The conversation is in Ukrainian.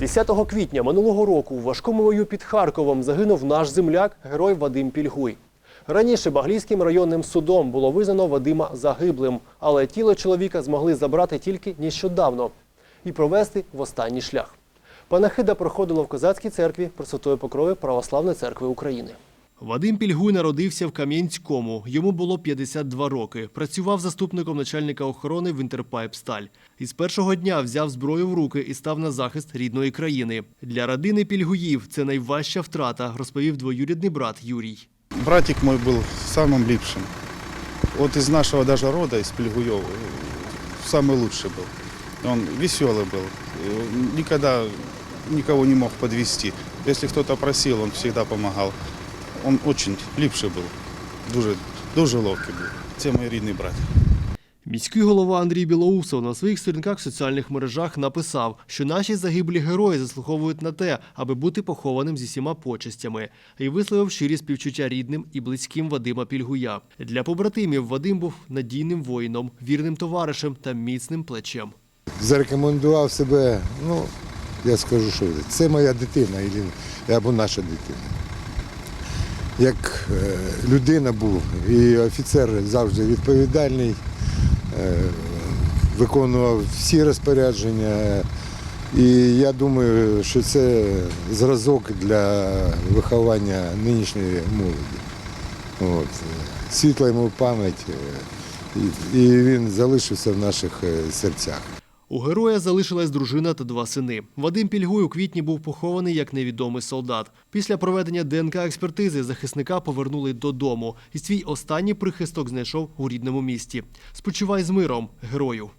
10 квітня минулого року у важкому бою під Харковом загинув наш земляк, герой Вадим Пільгуй. Раніше Баглійським районним судом було визнано Вадима загиблим, але тіло чоловіка змогли забрати тільки нещодавно і провести в останній шлях. Панахида проходила в козацькій церкві Пресвятої Покрови Православної церкви України. Вадим Пільгуй народився в Кам'янському. Йому було 52 роки. Працював заступником начальника охорони в Інтерпайпсталь. Із першого дня взяв зброю в руки і став на захист рідної країни. Для родини Пільгуїв це найважча втрата, розповів двоюрідний брат Юрій. Братик мой был самым липшим. Вот из нашего даже рода, из Пельгуева, самый лучший был. Он веселый был, э, никогда никого не мог подвести. Если кто-то просил, он всегда помогал. Он очень липший был, дуже, дуже ловкий был. Це мой рідний брат. Міський голова Андрій Білоусов на своїх сторінках в соціальних мережах написав, що наші загиблі герої заслуговують на те, аби бути похованим зі всіма почестями, і висловив щирі співчуття рідним і близьким Вадима Пільгуя. Для побратимів Вадим був надійним воїном, вірним товаришем та міцним плечем. зарекомендував себе, ну, я скажу, що це моя дитина або наша дитина. Як е, людина був і офіцер завжди відповідальний, е, виконував всі розпорядження. І я думаю, що це зразок для виховання нинішньої молоді. От. Світла йому пам'ять, е, і- він залишився в наших серцях. У героя залишилась дружина та два сини. Вадим Пільгуй у квітні був похований як невідомий солдат. Після проведення ДНК-експертизи захисника повернули додому, і свій останній прихисток знайшов у рідному місті. Спочивай з миром, герою.